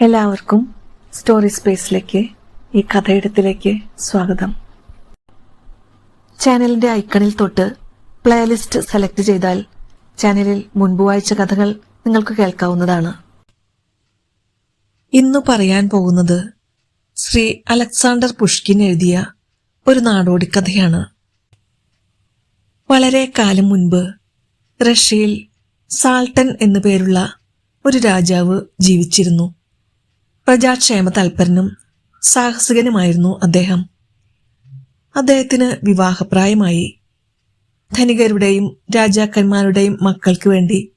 എല്ലാവർക്കും സ്റ്റോറി സ്പേസിലേക്ക് ഈ കഥയിടത്തിലേക്ക് സ്വാഗതം. ചാനലിന്റെ ഐക്കണിൽ തൊട്ട് പ്ലേലിസ്റ്റ് സെലക്ട് ചെയ്താൽ ചാനലിൽ മുൻപ് വായിച്ച കഥകൾ നിങ്ങൾക്ക് കേൾക്കാവുന്നതാണ്. ഇന്നു പറയാൻ പോകുന്നത് ശ്രീ അലക്സാണ്ടർ പുഷ്കിൻ എഴുതിയ ഒരു നാടോടി കഥയാണ്. വളരെ കാലം മുൻപ് റഷ്യയിൽ സാൾട്ടൻ എന്നു പേരുള്ള ഒരു രാജാവ് ജീവിച്ചിരുന്നു. പ്രജാക്ഷേമ തൽപരനും സാഹസികനുമായിരുന്നു അദ്ദേഹം. അദ്ദേഹത്തിന് വിവാഹപ്രായമായി. ധനികരുടെയും രാജാക്കന്മാരുടെയും മക്കൾക്ക് വേണ്ടി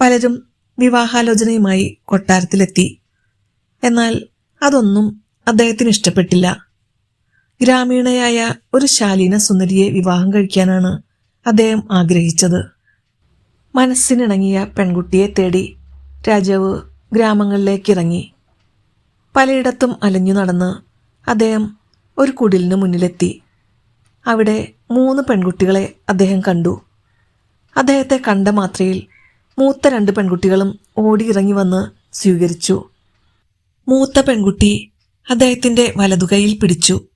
പലരും വിവാഹാലോചനയുമായി കൊട്ടാരത്തിലെത്തി. എന്നാൽ അതൊന്നും അദ്ദേഹത്തിന് ഇഷ്ടപ്പെട്ടില്ല. ഗ്രാമീണയായ ഒരു ശാലീന സുന്ദരിയെ വിവാഹം കഴിക്കാനാണ് അദ്ദേഹം ആഗ്രഹിച്ചത്. മനസ്സിനിണങ്ങിയ പെൺകുട്ടിയെ തേടി രാജാവ് ഗ്രാമങ്ങളിലേക്ക് ഇറങ്ങി. പലയിടത്തും അലഞ്ഞു നടന്ന് അദ്ദേഹം ഒരു കുടിലിന് മുന്നിലെത്തി. അവിടെ മൂന്ന് പെൺകുട്ടികളെ അദ്ദേഹം കണ്ടു. അദ്ദേഹത്തെ കണ്ട മാത്രയിൽ മൂത്ത രണ്ട് പെൺകുട്ടികളും ഓടിയിറങ്ങി വന്ന് സ്വീകരിച്ചു. മൂത്ത പെൺകുട്ടി അദ്ദേഹത്തിന്റെ വലതുകൈയിൽ പിടിച്ചു.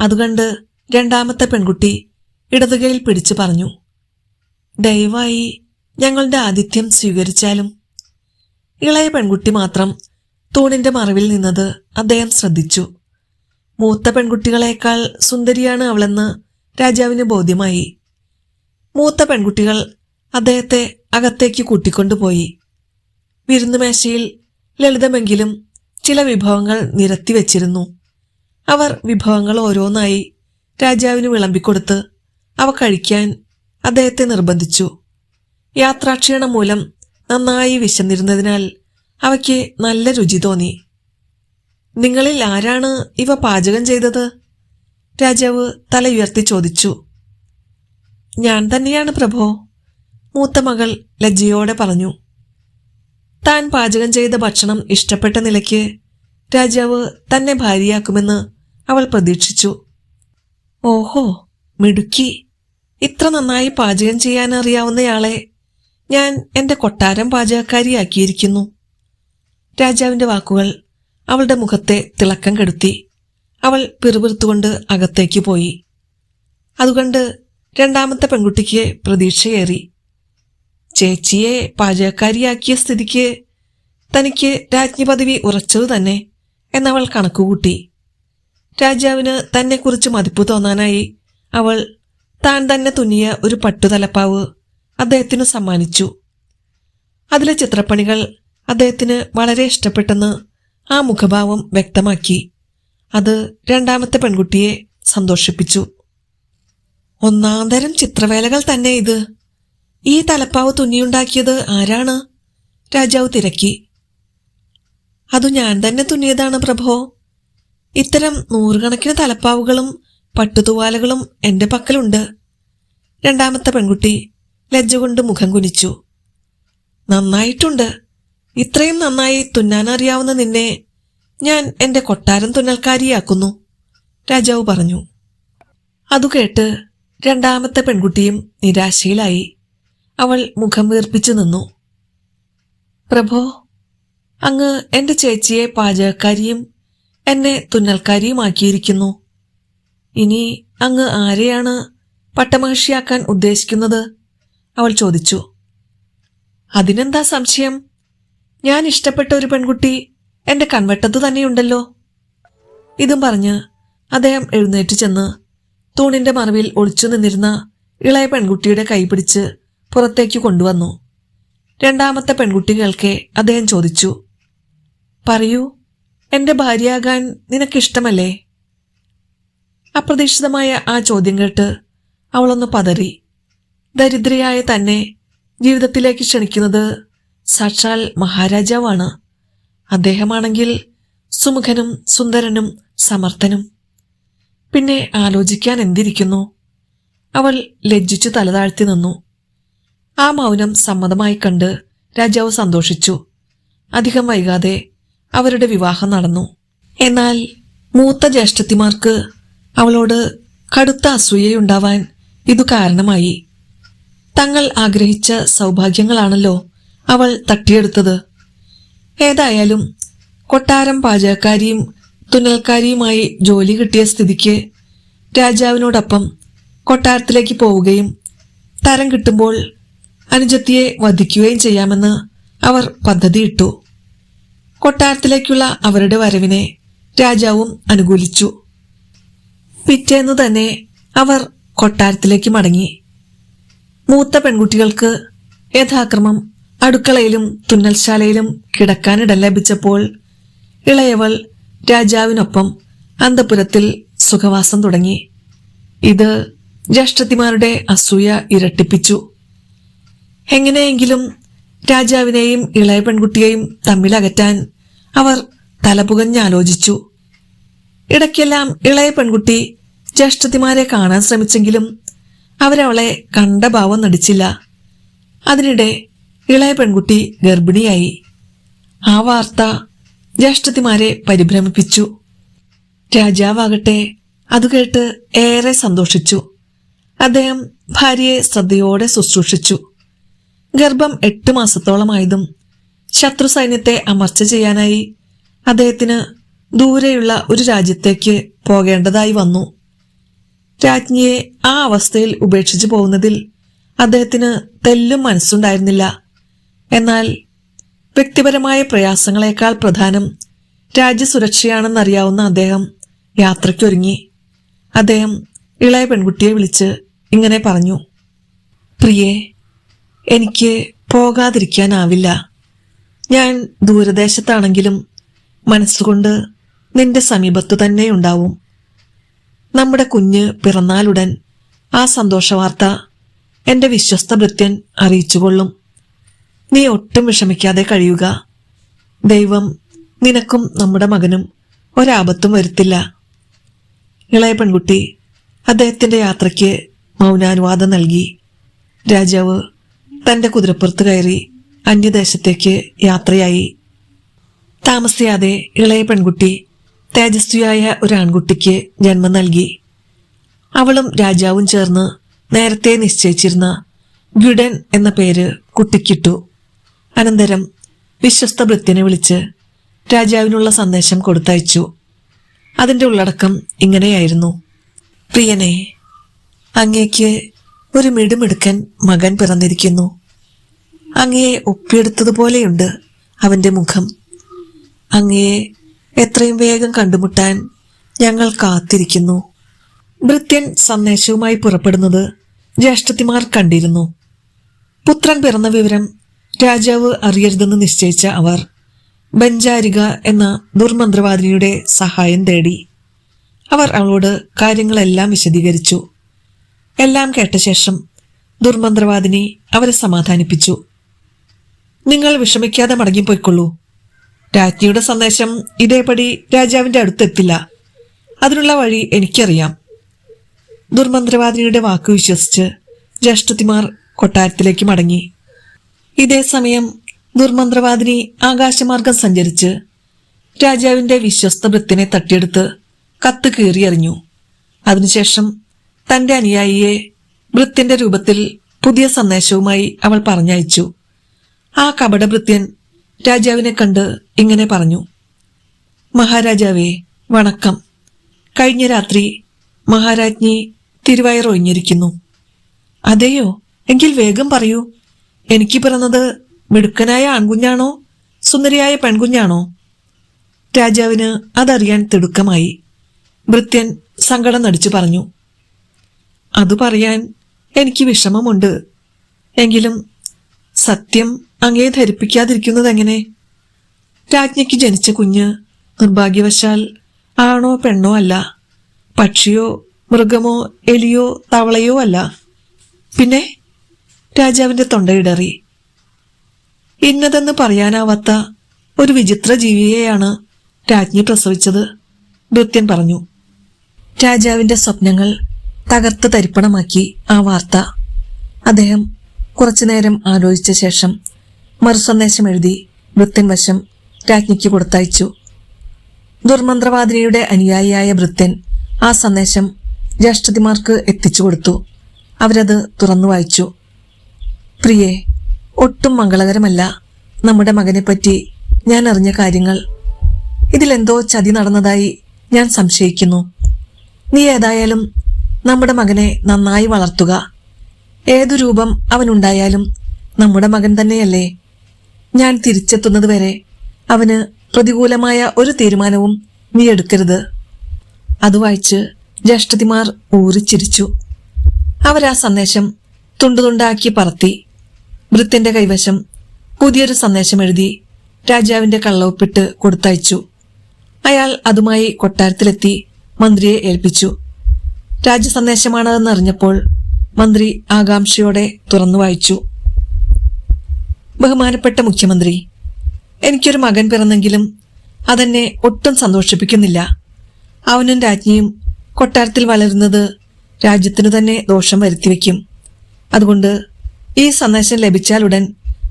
അതുകണ്ട് രണ്ടാമത്തെ പെൺകുട്ടി ഇടതുകൈയിൽ പിടിച്ചു പറഞ്ഞു ദയവായി ഞങ്ങളുടെ ആതിഥ്യം സ്വീകരിച്ചാലും. ഇളയ പെൺകുട്ടി മാത്രം തൂണിന്റെ മറവിൽ നിന്നത് അദ്ദേഹം ശ്രദ്ധിച്ചു. മൂത്ത പെൺകുട്ടികളെക്കാൾ സുന്ദരിയാണ് അവളെന്ന് രാജാവിന് ബോധ്യമായി. മൂത്ത പെൺകുട്ടികൾ അദ്ദേഹത്തെ അകത്തേക്ക് കൂട്ടിക്കൊണ്ടുപോയി. വിരുന്നുമേശയിൽ ലളിതമെങ്കിലും ചില വിഭവങ്ങൾ നിരത്തി വച്ചിരുന്നു. അവർ വിഭവങ്ങൾ ഓരോന്നായി രാജാവിന് വിളമ്പിക്കൊടുത്ത് അവ കഴിക്കാൻ അദ്ദേഹത്തെ നിർബന്ധിച്ചു. യാത്രാക്ഷീണം മൂലം നന്നായി വിശന്നിരുന്നതിനാൽ അവയ്ക്ക് നല്ല രുചി തോന്നി. നിങ്ങളിൽ ആരാണ് ഇവ പാചകം ചെയ്തത്? രാജാവ് തലയുയർത്തി ചോദിച്ചു. ഞാൻ തന്നെയാണ് പ്രഭോ മൂത്ത മകൾ ലജ്ജയോടെ പറഞ്ഞു. താൻ പാചകം ചെയ്ത ഭക്ഷണം ഇഷ്ടപ്പെട്ട നിലയ്ക്ക് രാജാവ് തന്നെ ഭാര്യയാക്കുമെന്ന് അവൾ പ്രതീക്ഷിച്ചു. ഓഹോ മിടുക്കി. ഇത്ര നന്നായി പാചകം ചെയ്യാനറിയാവുന്നയാളെ ഞാൻ എന്റെ കൊട്ടാരം പാചകക്കാരിയാക്കിയിരിക്കുന്നു. രാജാവിന്റെ വാക്കുകൾ അവളുടെ മുഖത്തെ തിളക്കം കെടുത്തി അവൾ പിറുപിറുത്തുകൊണ്ട് അകത്തേക്ക് പോയി. അതുകൊണ്ട് രണ്ടാമത്തെ പെൺകുട്ടിക്ക് പ്രതീക്ഷയേറി. ചേച്ചിയെ പാചകക്കാരിയാക്കിയ സ്ഥിതിക്ക് തനിക്ക് രാജ്ഞി പദവി ഉറച്ചതു തന്നെ എന്നവൾ കണക്കുകൂട്ടി. രാജാവിന് തന്നെക്കുറിച്ച് മതിപ്പ് തോന്നാനായി അവൾ താൻ തന്നെ തുന്നിയ ഒരു പട്ടുതലപ്പാവ് അദ്ദേഹത്തിന് സമ്മാനിച്ചു. അതിലെ ചിത്രപ്പണികൾ അദ്ദേഹത്തിന് വളരെ ഇഷ്ടപ്പെട്ടെന്ന് ആ മുഖഭാവം വ്യക്തമാക്കി. അത് രണ്ടാമത്തെ പെൺകുട്ടിയെ സന്തോഷിപ്പിച്ചു. ഒന്നാന്തരം ചിത്രവേലകൾ തന്നെ ഇത്. ഈ തലപ്പാവ് തുന്നിയുണ്ടാക്കിയത് ആരാണ്? രാജാവ് തിരക്കി. അതു ഞാൻ തന്നെ തുന്നിയതാണ് പ്രഭോ. ഇത്തരം നൂറുകണക്കിന് തലപ്പാവുകളും പട്ടുതുവാലകളും എന്റെ പക്കലുണ്ട്. രണ്ടാമത്തെ പെൺകുട്ടി ലജ്ജ കൊണ്ട് മുഖം കുനിച്ചു. നന്നായിട്ടുണ്ട്. ഇത്രയും നന്നായി തുന്നാൻ അറിയാവുന്ന നിന്നെ ഞാൻ എന്റെ കൊട്ടാരം തുന്നൽക്കാരിയാക്കുന്നു. രാജാവ് പറഞ്ഞു. അതു കേട്ട് രണ്ടാമത്തെ പെൺകുട്ടിയും നിരാശയിലായി. അവൾ മുഖം വീർപ്പിച്ചു നിന്നു. പ്രഭോ അങ്ങ് എന്റെ ചേച്ചിയെ പാചകക്കാരിയും എന്നെ തുന്നൽക്കാരിയുമാക്കിയിരിക്കുന്നു. ഇനി അങ്ങ് ആരെയാണ് പട്ടമഹർഷിയാക്കാൻ ഉദ്ദേശിക്കുന്നത്? അവൾ ചോദിച്ചു. അതിനെന്താ സംശയം? ഞാൻ ഇഷ്ടപ്പെട്ട ഒരു പെൺകുട്ടി എന്റെ കൺവെട്ടത്തു തന്നെയുണ്ടല്ലോ. ഇതും പറഞ്ഞ് അദ്ദേഹം എഴുന്നേറ്റ് ചെന്ന് തൂണിന്റെ മറവിൽ ഒളിച്ചു നിന്നിരുന്ന ഇളയ പെൺകുട്ടിയുടെ കൈ പിടിച്ച് പുറത്തേക്ക് കൊണ്ടുവന്നു. രണ്ടാമത്തെ പെൺകുട്ടി കേൾക്കെ അദ്ദേഹം ചോദിച്ചു പറയൂ എന്റെ ഭാര്യയാകാൻ നിനക്കിഷ്ടമല്ലേ? അപ്രതീക്ഷിതമായ ആ ചോദ്യം കേട്ട് അവളൊന്ന് പതറി. ദരിദ്രയായ തന്നെ ജീവിതത്തിലേക്ക് ക്ഷണിക്കുന്നത് സാക്ഷാൽ മഹാരാജാവാണ്. അദ്ദേഹമാണെങ്കിൽ സുമുഖനും സുന്ദരനും സമർത്ഥനും. പിന്നെ ആലോചിക്കാൻ എന്തിരിക്കുന്നു? അവൾ ലജ്ജിച്ചു തലതാഴ്ത്തി നിന്നു. ആ മൗനം സമ്മതമായി കണ്ട് രാജാവ് സന്തോഷിച്ചു. അധികം വൈകാതെ അവരുടെ വിവാഹം നടന്നു. എന്നാൽ മൂത്ത ജ്യേഷ്ഠത്തിമാർക്ക് അവളോട് കടുത്ത അസൂയയുണ്ടാവാൻ ഇതു കാരണമായി. തങ്ങൾ ആഗ്രഹിച്ച സൗഭാഗ്യങ്ങളാണല്ലോ അവൾ തട്ടിയെടുത്തത്. ഏതായാലും കൊട്ടാരം പാചകക്കാരിയും തുന്നൽക്കാരിയുമായി ജോലി കിട്ടിയ സ്ഥിതിക്ക് രാജാവിനോടൊപ്പം കൊട്ടാരത്തിലേക്ക് പോവുകയും തരം കിട്ടുമ്പോൾ അനുജത്തിയെ വധിക്കുകയും ചെയ്യാമെന്ന് അവർ പദ്ധതിയിട്ടു. കൊട്ടാരത്തിലേക്കുള്ള അവരുടെ വരവിനെ രാജാവും അനുകൂലിച്ചു. പിറ്റേന്ന് തന്നെ അവർ കൊട്ടാരത്തിലേക്ക് മടങ്ങി. മൂത്ത പെൺകുട്ടികൾക്ക് യഥാക്രമം അടുക്കളയിലും തുന്നൽശാലയിലും കിടക്കാനിടം ലഭിച്ചപ്പോൾ ഇളയവൾ രാജാവിനൊപ്പം അന്തപുരത്തിൽ സുഖവാസം തുടങ്ങി. ഇത് ജ്യേഷ്ഠത്തിമാരുടെ അസൂയ ഇരട്ടിപ്പിച്ചു. എങ്ങനെയെങ്കിലും രാജാവിനെയും ഇളയ പെൺകുട്ടിയെയും തമ്മിലകറ്റാൻ അവർ തലപുകഞ്ഞാലോചിച്ചു. ഇടയ്ക്കെല്ലാം ഇളയ പെൺകുട്ടി ജ്യേഷ്ഠത്തിമാരെ കാണാൻ ശ്രമിച്ചെങ്കിലും അവരവളെ കണ്ട ഭാവം നടിച്ചില്ല. അതിനിടെ ഇളയ പെൺകുട്ടി ഗർഭിണിയായി. ആ വാർത്ത ജ്യേഷ്ഠത്തിമാരെ പരിഭ്രമിപ്പിച്ചു. രാജാവാകട്ടെ അത് കേട്ട് ഏറെ സന്തോഷിച്ചു. അദ്ദേഹം ഭാര്യയെ ശ്രദ്ധയോടെ ശുശ്രൂഷിച്ചു. ഗർഭം എട്ട് മാസത്തോളമായതും ശത്രു സൈന്യത്തെ അമർച്ച ചെയ്യാനായി അദ്ദേഹത്തിന് ദൂരെയുള്ള ഒരു രാജ്യത്തേക്ക് പോകേണ്ടതായി വന്നു. രാജ്ഞിയെ ആ അവസ്ഥയിൽ ഉപേക്ഷിച്ചു പോകുന്നതിൽ അദ്ദേഹത്തിന് തെല്ലും മനസ്സുണ്ടായിരുന്നില്ല. എന്നാൽ വ്യക്തിപരമായ പ്രയാസങ്ങളെക്കാൾ പ്രധാനം രാജ്യസുരക്ഷയാണെന്നറിയാവുന്ന അദ്ദേഹം യാത്രയ്ക്കൊരുങ്ങി. അദ്ദേഹം ഇളയ പെൺകുട്ടിയെ വിളിച്ച് ഇങ്ങനെ പറഞ്ഞു പ്രിയെ എനിക്ക് പോകാതിരിക്കാനാവില്ല. ഞാൻ ദൂരദേശത്താണെങ്കിലും മനസ്സുകൊണ്ട് നിന്റെ സമീപത്തു തന്നെ ഉണ്ടാവും. നമ്മുടെ കുഞ്ഞ് പിറന്നാലുടൻ ആ സന്തോഷവാർത്ത എന്റെ വിശ്വസ്ത ഭൃത്യൻ അറിയിച്ചുകൊള്ളും. നീ ഒട്ടും വിഷമിക്കാതെ കഴിയുക. ദൈവം നിനക്കും നമ്മുടെ മകനും ഒരാപത്തും വരുത്തില്ല. ഇളയ പെൺകുട്ടി അദ്ദേഹത്തിന്റെ യാത്രയ്ക്ക് മൗനാനുവാദം നൽകി. രാജാവ് തന്റെ കുതിരപ്പുറത്ത് കയറി അന്യദേശത്തേക്ക് യാത്രയായി. താമസിയാതെ ഇളയ പെൺകുട്ടി തേജസ്വിയായ ഒരു ആൺകുട്ടിക്ക് ജന്മം നൽകി. അവളും രാജാവും ചേർന്ന് നേരത്തെ നിശ്ചയിച്ചിരുന്ന ഗുഡൻ എന്ന പേര് കുട്ടിക്കിട്ടു. അനന്തരം വിശ്വസ്ത ഭൃത്യനെ വിളിച്ച് രാജാവിനുള്ള സന്ദേശം കൊടുത്തയച്ചു. അതിന്റെ ഉള്ളടക്കം ഇങ്ങനെയായിരുന്നു. പ്രിയനെ അങ്ങേക്ക് ഒരു മിടുമിടുക്കൻ മകൻ പിറന്നിരിക്കുന്നു. അങ്ങയെ ഒപ്പിയെടുത്തതുപോലെയുണ്ട് അവന്റെ മുഖം. അങ്ങയെ എത്രയും വേഗം കണ്ടുമുട്ടാൻ ഞങ്ങൾ കാത്തിരിക്കുന്നു. ഭൃത്യൻ സന്ദേശവുമായി പുറപ്പെടുന്നത് ജ്യേഷ്ഠത്തിമാർ കണ്ടിരുന്നു. പുത്രൻ പിറന്ന വിവരം രാജാവ് അറിയരുതെന്ന് നിശ്ചയിച്ച അവർ ബഞ്ചാരിക എന്ന ദുർമന്ത്രവാദിനിയുടെ സഹായം തേടി അവർ അവളോട് കാര്യങ്ങളെല്ലാം വിശദീകരിച്ചു. എല്ലാം കേട്ട ശേഷം ദുർമന്ത്രവാദിനി അവരെ സമാധാനിപ്പിച്ചു. നിങ്ങൾ വിഷമിക്കാതെ മടങ്ങിപ്പോയിക്കൊള്ളൂ രാജ്ഞിയുടെ സന്ദേശം ഇതേപടി രാജാവിന്റെ അടുത്തെത്തില്ല. അതിനുള്ള വഴി എനിക്കറിയാം. ദുർമന്ത്രവാദിനിയുടെ വാക്ക് വിശ്വസിച്ച് ജ്യേഷ്ഠത്തിമാർ കൊട്ടാരത്തിലേക്ക് മടങ്ങി. ഇതേ സമയം ദുർമന്ത്രവാദിനി ആകാശമാർഗം സഞ്ചരിച്ച് രാജാവിന്റെ വിശ്വസ്ത ഭൃത്തിനെ തട്ടിയെടുത്ത് കത്ത് കീറിയറിഞ്ഞു. അതിനുശേഷം തന്റെ അനുയായിയെ ഭൃത്യന്റെ രൂപത്തിൽ പുതിയ സന്ദേശവുമായി അവൾ പറഞ്ഞയച്ചു. ആ കപടഭൃത്യൻ രാജാവിനെ കണ്ട് ഇങ്ങനെ പറഞ്ഞു മഹാരാജാവേ വണക്കം. കഴിഞ്ഞ രാത്രി മഹാരാജ്ഞി തിരുവായറൊഴിഞ്ഞിരിക്കുന്നു അതെയോ? എങ്കിൽ വേഗം പറയൂ. എനിക്ക് പിറന്നത് മിടുക്കനായ ആൺകുഞ്ഞാണോ? സുന്ദരിയായ പെൺകുഞ്ഞാണോ? രാജാവിന് അതറിയാൻ തിടുക്കമായി. ഭൃത്യൻ സങ്കടം നടിച്ചു പറഞ്ഞു. അത് പറയാൻ എനിക്ക് വിഷമമുണ്ട്. എങ്കിലും സത്യം അങ്ങേ ധരിപ്പിക്കാതിരിക്കുന്നത് എങ്ങനെ? രാജ്ഞിക്ക് ജനിച്ച കുഞ്ഞ് നിർഭാഗ്യവശാൽ ആണോ പെണ്ണോ അല്ല. പക്ഷിയോ മൃഗമോ എലിയോ തവളയോ അല്ല. പിന്നെ രാജാവിന്റെ തൊണ്ടയിടറി. ഇന്നതെന്ന് പറയാനാവാത്ത ഒരു വിചിത്ര ജീവിയെയാണ് രാജ്ഞി പ്രസവിച്ചത് ഭൃത്യൻ പറഞ്ഞു. രാജാവിന്റെ സ്വപ്നങ്ങൾ തകർത്ത് തരിപ്പണമാക്കി ആ വാർത്ത. അദ്ദേഹം കുറച്ചുനേരം ആലോചിച്ച ശേഷം മറുസന്ദേശം എഴുതി ഭൃത്യൻ വശം രാജ്ഞിക്ക് കൊടുത്തയച്ചു. ദുർമന്ത്രവാദിനിയുടെ അനുയായിയായ ഭൃത്യൻ ആ സന്ദേശം ജ്യേഷ്ഠതിമാർക്ക് എത്തിച്ചു കൊടുത്തു. അവരത് തുറന്നു വായിച്ചു. പ്രിയേ ഒട്ടും മംഗളകരമല്ല. നമ്മുടെ മകനെ പറ്റി ഞാൻ അറിഞ്ഞ കാര്യങ്ങൾ. ഇതിലെന്തോ ചതി നടന്നതായി ഞാൻ സംശയിക്കുന്നു. നീ ഏതായാലും നമ്മുടെ മകനെ നന്നായി വളർത്തുക. ഏതു രൂപം അവനുണ്ടായാലും നമ്മുടെ മകൻ തന്നെയല്ലേ. ഞാൻ തിരിച്ചെത്തുന്നതുവരെ അവന് പ്രതികൂലമായ ഒരു തീരുമാനവും നീ എടുക്കരുത്. അത് വായിച്ച് ജ്യേഷ്ഠതിമാർ ഊറിച്ചിരിച്ചു അവരാ സന്ദേശം തുണ്ടുതുണ്ടാക്കി പറത്തി. വൃത്തിന്റെ കൈവശം പുതിയൊരു സന്ദേശം എഴുതി രാജാവിന്റെ കള്ളവപ്പിട്ട് കൊടുത്തയച്ചു. അയാൾ അതുമായി കൊട്ടാരത്തിലെത്തി മന്ത്രിയെ ഏൽപ്പിച്ചു. രാജസന്ദേശമാണതെന്ന് അറിഞ്ഞപ്പോൾ മന്ത്രി ആകാംക്ഷയോടെ തുറന്നു വായിച്ചു. ബഹുമാനപ്പെട്ട മുഖ്യമന്ത്രി എനിക്കൊരു മകൻ പിറന്നെങ്കിലും അതെന്നെ ഒട്ടും സന്തോഷിപ്പിക്കുന്നില്ല. അവനും രാജ്ഞിയും കൊട്ടാരത്തിൽ വളരുന്നത് രാജ്യത്തിനു തന്നെ ദോഷം വരുത്തിവെക്കും. അതുകൊണ്ട് ഈ സന്ദേശം ലഭിച്ചാലുടൻ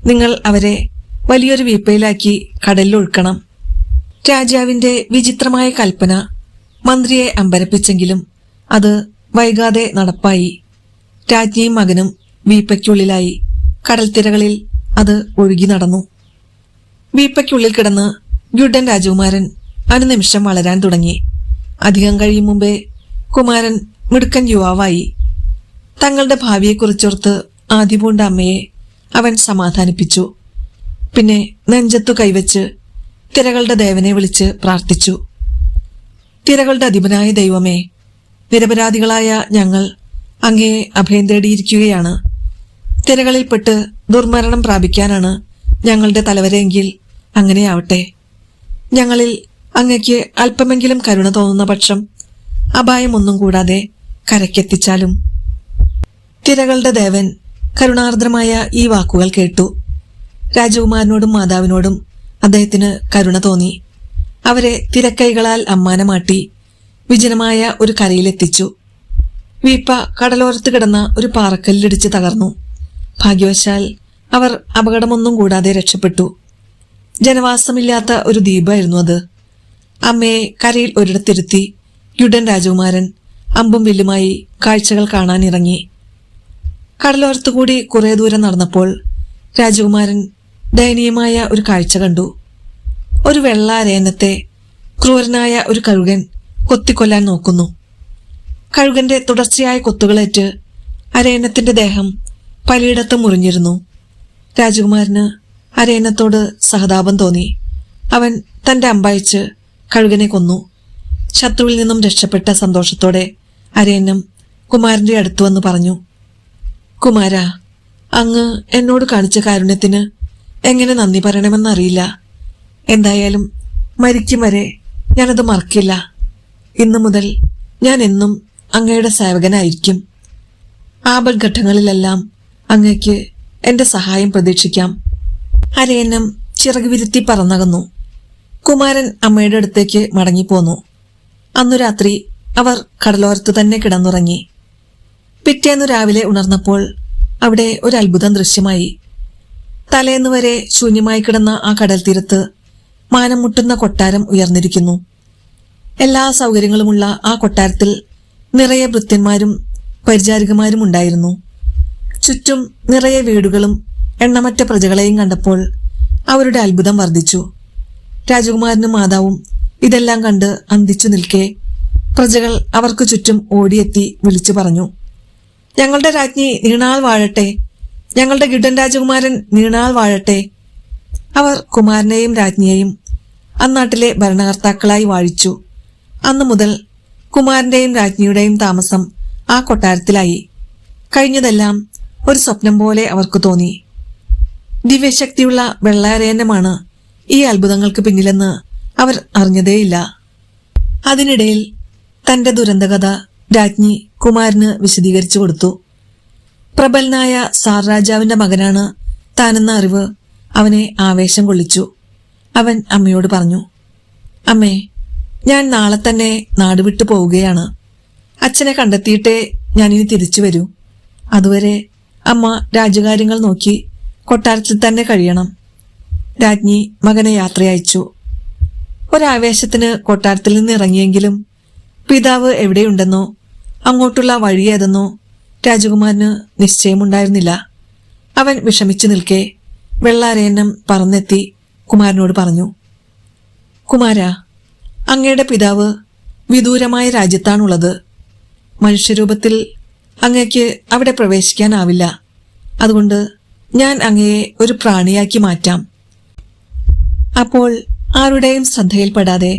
നിങ്ങൾ അവരെ വലിയൊരു വീപ്പയിലാക്കി കടലിൽ ഒഴുക്കണം. രാജാവിന്റെ വിചിത്രമായ കൽപ്പന മന്ത്രിയെ അമ്പരപ്പിച്ചെങ്കിലും അത് വൈകാതെ നടപ്പായി. രാജ്ഞിയും മകനും വീപ്പയ്ക്കുള്ളിലായി കടൽത്തിരകളിൽ അത് ഒഴുകി നടന്നു. വീപ്പയ്ക്കുള്ളിൽ കിടന്ന് ഗുഡൻ രാജകുമാരൻ അനുനിമിഷം വളരാൻ തുടങ്ങി. അധികം കഴിയും മുമ്പേ കുമാരൻ മിടുക്കൻ യുവാവായി തങ്ങളുടെ ഭാവിയെക്കുറിച്ചോർത്ത് ആദ്യപൂണ്ട അമ്മയെ അവൻ സമാധാനിപ്പിച്ചു. പിന്നെ നെഞ്ചത്തു കൈവച്ച് തിരകളുടെ ദേവനെ വിളിച്ച് പ്രാർത്ഥിച്ചു. തിരകളുടെ അധിപനായ ദൈവമേ നിരപരാധികളായ ഞങ്ങൾ അങ്ങയെ അഭയം തേടിയിരിക്കുകയാണ്. തിരകളിൽപ്പെട്ട് ദുർമരണം പ്രാപിക്കാനാണ് ഞങ്ങളുടെ തലവരെയെങ്കിൽ അങ്ങനെയാവട്ടെ. ഞങ്ങളിൽ അങ്ങയ്ക്ക് അല്പമെങ്കിലും കരുണ തോന്നുന്ന പക്ഷം അപായമൊന്നും കൂടാതെ കരയ്ക്കെത്തിച്ചാലും. തിരകളുടെ ദേവൻ കരുണാർദ്രമായ ഈ വാക്കുകൾ കേട്ടു. രാജകുമാരനോടും മാതാവിനോടും അദ്ദേഹത്തിന് കരുണ തോന്നി. അവരെ തിരക്കൈകളാൽ അമ്മാനമാട്ടി വിജനമായ ഒരു കരയിലെത്തിച്ചു. വീപ്പ കടലോരത്ത് കിടന്ന ഒരു പാറക്കല്ലിടിച്ച് തകർന്നു. ഭാഗ്യവശാൽ അവർ അപകടമൊന്നും കൂടാതെ രക്ഷപ്പെട്ടു. ജനവാസമില്ലാത്ത ഒരു ദ്വീപായിരുന്നു അത്. അമ്മയെ കരയിൽ ഒരിടത്തിരുത്തി യുഡൻ രാജകുമാരൻ അമ്പും വില്ലുമായി കാഴ്ചകൾ കാണാനിറങ്ങി. കടലോരത്തുകൂടി കുറേ ദൂരം നടന്നപ്പോൾ രാജകുമാരൻ ദയനീയമായ ഒരു കാഴ്ച കണ്ടു. ഒരു വെള്ള ക്രൂരനായ ഒരു കഴുകൻ കൊത്തിക്കൊല്ലാൻ നോക്കുന്നു. കഴുകന്റെ തുടർച്ചയായ കൊത്തുകളേറ്റ് അരയന്നത്തിന്റെ ദേഹം പലയിടത്തും മുറിഞ്ഞിരുന്നു. രാജകുമാരന് അരയന്നത്തോട് സഹതാപം തോന്നി. അവൻ തന്റെ അമ്പയച്ച് കഴുകനെ കൊന്നു. ശത്രുവിൽ നിന്നും രക്ഷപ്പെട്ട സന്തോഷത്തോടെ അരയന്നം കുമാരന്റെ അടുത്തു വന്ന് പറഞ്ഞു കുമാര അങ്ങ് എന്നോട് കാണിച്ച കാരുണ്യത്തിന് എങ്ങനെ നന്ദി പറയണമെന്നറിയില്ല. എന്തായാലും മരിക്കും വരെ ഞാനത് മറക്കില്ല. ഇന്നു മുതൽ ഞാൻ എന്നും അങ്ങയുടെ സേവകനായിരിക്കും. ആപൽഘട്ടങ്ങളിലെല്ലാം അങ്ങയ്ക്ക് എന്റെ സഹായം പ്രതീക്ഷിക്കാം. അരയന്നം ചിറക് വിരുത്തി പറന്നകന്നു. കുമാരൻ അമ്മയുടെ അടുത്തേക്ക് മടങ്ങിപ്പോന്നു. അന്നു രാത്രി അവർ കടലോരത്ത് തന്നെ കിടന്നുറങ്ങി. പിറ്റേന്നു രാവിലെ ഉണർന്നപ്പോൾ അവിടെ ഒരു അത്ഭുതം ദൃശ്യമായി. തലേന്ന് വരെ ശൂന്യമായി കിടന്ന ആ കടൽ തീരത്ത് മാനം മുട്ടുന്ന കൊട്ടാരം ഉയർന്നിരിക്കുന്നു. എല്ലാ സൗകര്യങ്ങളുമുള്ള ആ കൊട്ടാരത്തിൽ നിറയെ ഭൃത്യന്മാരും പരിചാരികമാരും ഉണ്ടായിരുന്നു. ചുറ്റും നിറയെ വീടുകളും എണ്ണമറ്റ പ്രജകളെയും കണ്ടപ്പോൾ അവരുടെ അത്ഭുതം വർദ്ധിച്ചു. രാജകുമാരനും മാതാവും ഇതെല്ലാം കണ്ട് അന്തിച്ചു നിൽക്കെ പ്രജകൾ അവർക്ക് ചുറ്റും ഓടിയെത്തി വിളിച്ചു പറഞ്ഞു. ഞങ്ങളുടെ രാജ്ഞി നീണാൾ വാഴട്ടെ. ഞങ്ങളുടെ ഗിഡൻ രാജകുമാരൻ നീണാൾ വാഴട്ടെ. അവർ കുമാരനെയും രാജ്ഞിയെയും അന്നാട്ടിലെ ഭരണകർത്താക്കളായി വാഴിച്ചു. അന്നു മുതൽ കുമാരന്റെയും രാജ്ഞിയുടെയും താമസം ആ കൊട്ടാരത്തിലായി. കഴിഞ്ഞതെല്ലാം ഒരു സ്വപ്നം പോലെ അവർക്ക് തോന്നി. ദിവ്യശക്തിയുള്ള വെള്ളാരേനമാണ് ഈ അത്ഭുതങ്ങൾക്ക് പിന്നിലെന്ന് അവർ അറിഞ്ഞതേയില്ല. അതിനിടയിൽ തന്റെ ദുരന്തകഥ രാജ്ഞി കുമാരന് വിശദീകരിച്ചു കൊടുത്തു. പ്രബലനായ സാർ രാജാവിന്റെ മകനാണ് താനെന്ന അറിവ് അവനെ ആവേശം കൊള്ളിച്ചു. അവൻ അമ്മയോട് പറഞ്ഞു അമ്മേ ഞാൻ നാളെ തന്നെ നാട് വിട്ടു പോവുകയാണ്. അച്ഛനെ കണ്ടെത്തിയിട്ടേ ഞാനിനി തിരിച്ചു വരൂ. അതുവരെ അമ്മ രാജകാര്യങ്ങൾ നോക്കി കൊട്ടാരത്തിൽ തന്നെ കഴിയണം. രാജ്ഞി മകനെ യാത്രയച്ചു ഒരാവേശത്തിന് കൊട്ടാരത്തിൽ നിന്ന് ഇറങ്ങിയെങ്കിലും പിതാവ് എവിടെയുണ്ടെന്നോ അങ്ങോട്ടുള്ള വഴിയേതെന്നോ രാജകുമാരന് നിശ്ചയമുണ്ടായിരുന്നില്ല. അവൻ വിഷമിച്ചു നിൽക്കെ വെള്ളാരയന്നം പറന്നെത്തി കുമാരനോട് പറഞ്ഞു കുമാര അങ്ങയുടെ പിതാവ് വിദൂരമായ രാജ്യത്താണുള്ളത്. മനുഷ്യരൂപത്തിൽ അങ്ങയ്ക്ക് അവിടെ പ്രവേശിക്കാനാവില്ല. അതുകൊണ്ട് ഞാൻ അങ്ങയെ ഒരു പ്രാണിയാക്കി മാറ്റാം. അപ്പോൾ ആരുടെയും ശ്രദ്ധയിൽപ്പെടാതെ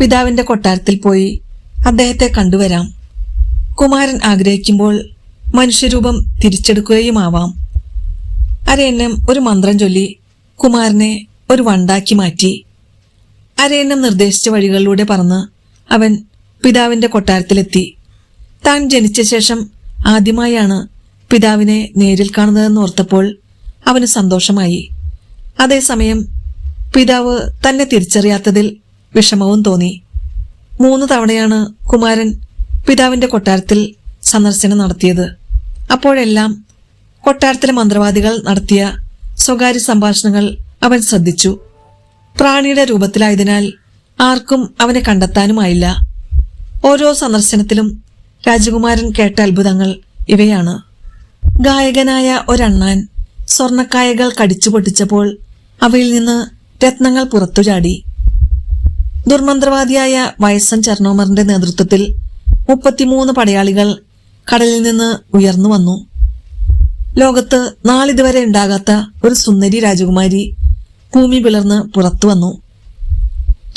പിതാവിന്റെ കൊട്ടാരത്തിൽ പോയി അദ്ദേഹത്തെ കണ്ടുവരാം. കുമാരൻ ആഗ്രഹിക്കുമ്പോൾ മനുഷ്യരൂപം തിരിച്ചെടുക്കുകയുമാവാം. അരയന്നം ഒരു മന്ത്രം ചൊല്ലി കുമാരനെ ഒരു വണ്ടാക്കി മാറ്റി. അരയന്നം നിർദ്ദേശിച്ച വഴികളിലൂടെ പറന്ന് അവൻ പിതാവിന്റെ കൊട്ടാരത്തിലെത്തി. താൻ ജനിച്ച ശേഷം ആദ്യമായാണ് പിതാവിനെ നേരിൽ കാണുന്നതെന്ന് ഓർത്തപ്പോൾ അവന് സന്തോഷമായി. അതേസമയം പിതാവ് തന്നെ തിരിച്ചറിയാത്തതിൽ വിഷമവും തോന്നി. മൂന്ന് തവണയാണ് കുമാരൻ പിതാവിന്റെ കൊട്ടാരത്തിൽ സന്ദർശനം നടത്തിയത്. അപ്പോഴെല്ലാം കൊട്ടാരത്തിലെ മന്ത്രവാദികൾ നടത്തിയ സ്വകാര്യ സംഭാഷണങ്ങൾ അവൻ ശ്രദ്ധിച്ചു. പ്രാണിയുടെ രൂപത്തിലായതിനാൽ ആർക്കും അവനെ കണ്ടെത്താനുമായില്ല. ഓരോ സന്ദർശനത്തിലും രാജകുമാരൻ കേട്ട അത്ഭുതങ്ങൾ ഇവയാണ്. ഗായകനായ ഒരണ്ണാൻ സ്വർണക്കായകൾ കടിച്ചു പൊട്ടിച്ചപ്പോൾ അവയിൽ നിന്ന് രത്നങ്ങൾ പുറത്തു ചാടി ദുർമന്ത്രവാദിയായ വയസ്സൻ ചർണോമറിന്റെ നേതൃത്വത്തിൽ മുപ്പത്തിമൂന്ന് പടയാളികൾ കടലിൽ നിന്ന് ഉയർന്നു വന്നു. ലോകത്ത് നാളിതുവരെ ഉണ്ടാകാത്ത ഒരു സുന്ദരി രാജകുമാരി ഭൂമി പിളർന്ന് പുറത്തു വന്നു.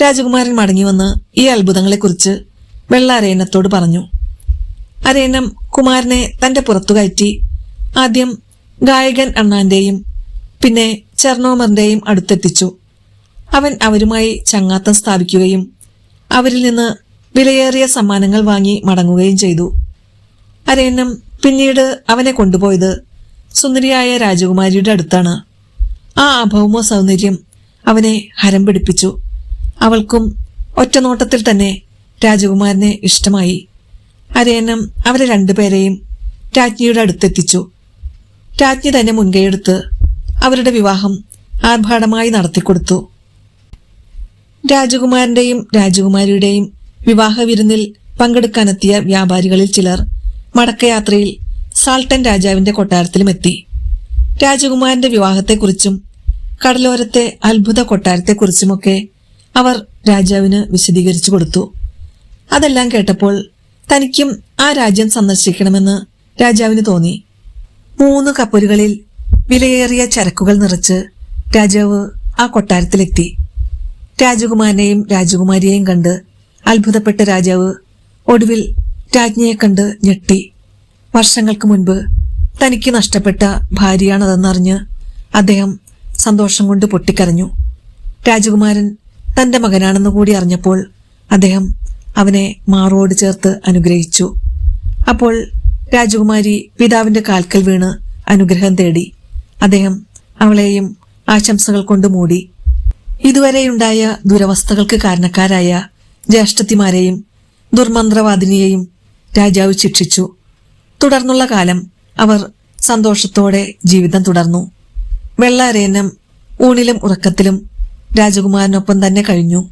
രാജകുമാരൻ മടങ്ങി വന്ന് ഈ അത്ഭുതങ്ങളെക്കുറിച്ച് വെള്ള അരയനത്തോട് പറഞ്ഞു. അരയനം കുമാരനെ തന്റെ പുറത്തു കയറ്റി ആദ്യം ഗായകൻ അണ്ണാന്റെയും പിന്നെ ചെർണോമറിന്റെയും അടുത്തെത്തിച്ചു. അവൻ അവരുമായി ചങ്ങാത്തം സ്ഥാപിക്കുകയും അവരിൽ നിന്ന് വിലയേറിയ സമ്മാനങ്ങൾ വാങ്ങി മടങ്ങുകയും ചെയ്തു. അരയന്നം പിന്നീട് അവനെ കൊണ്ടുപോയത് സുന്ദരിയായ രാജകുമാരിയുടെ അടുത്താണ്. ആ അഭൗമ സൗന്ദര്യം അവനെ ഹരം പിടിപ്പിച്ചു. അവൾക്കും ഒറ്റനോട്ടത്തിൽ തന്നെ രാജകുമാരനെ ഇഷ്ടമായി. അരയന്നം അവരെ രണ്ടുപേരെയും രാജ്ഞിയുടെ അടുത്തെത്തിച്ചു. രാജ്ഞി തന്നെ മുൻകൈയെടുത്ത് അവരുടെ വിവാഹം ആർഭാടമായി നടത്തിക്കൊടുത്തു. രാജകുമാരന്റെയും രാജകുമാരിയുടെയും വിവാഹ വിരുന്നിൽ പങ്കെടുക്കാനെത്തിയ വ്യാപാരികളിൽ ചിലർ മടക്കയാത്രയിൽ സാൾട്ടൻ രാജാവിന്റെ കൊട്ടാരത്തിലുമെത്തി. രാജകുമാരന്റെ വിവാഹത്തെക്കുറിച്ചും കടലോരത്തെ അത്ഭുത കൊട്ടാരത്തെക്കുറിച്ചുമൊക്കെ അവർ രാജാവിന് വിശദീകരിച്ചു കൊടുത്തു. അതെല്ലാം കേട്ടപ്പോൾ തനിക്കും ആ രാജ്യം സന്ദർശിക്കണമെന്ന് രാജാവിന് തോന്നി. മൂന്ന് കപ്പലുകളിൽ വിലയേറിയ ചരക്കുകൾ നിറച്ച് രാജാവ് ആ കൊട്ടാരത്തിലെത്തി. രാജകുമാരനെയും രാജകുമാരിയെയും കണ്ട് അത്ഭുതപ്പെട്ട രാജാവ് ഒടുവിൽ രാജ്ഞിയെ കണ്ട് ഞെട്ടി. വർഷങ്ങൾക്ക് മുൻപ് തനിക്ക് നഷ്ടപ്പെട്ട ഭാര്യയാണതെന്നറിഞ്ഞ് അദ്ദേഹം സന്തോഷം കൊണ്ട് പൊട്ടിക്കരഞ്ഞു. രാജകുമാരൻ തന്റെ മകനാണെന്ന് കൂടി അറിഞ്ഞപ്പോൾ അദ്ദേഹം അവനെ മാറോട് ചേർത്ത് അനുഗ്രഹിച്ചു. അപ്പോൾ രാജകുമാരി പിതാവിന്റെ കാൽക്കൽ വീണ് അനുഗ്രഹം തേടി. അദ്ദേഹം അവളെയും ആശംസകൾ കൊണ്ട് മൂടി. ഇതുവരെയുണ്ടായ ദുരവസ്ഥകൾക്ക് കാരണക്കാരായ ജ്യേഷ്ഠത്തിമാരെയും ദുർമന്ത്രവാദിനിയെയും രാജാവ് ശിക്ഷിച്ചു. തുടർന്നുള്ള കാലം അവർ സന്തോഷത്തോടെ ജീവിതം തുടർന്നു. വെള്ളാരേനം ഊണിലും ഉറക്കത്തിലും രാജകുമാരനൊപ്പം തന്നെ കഴിഞ്ഞു.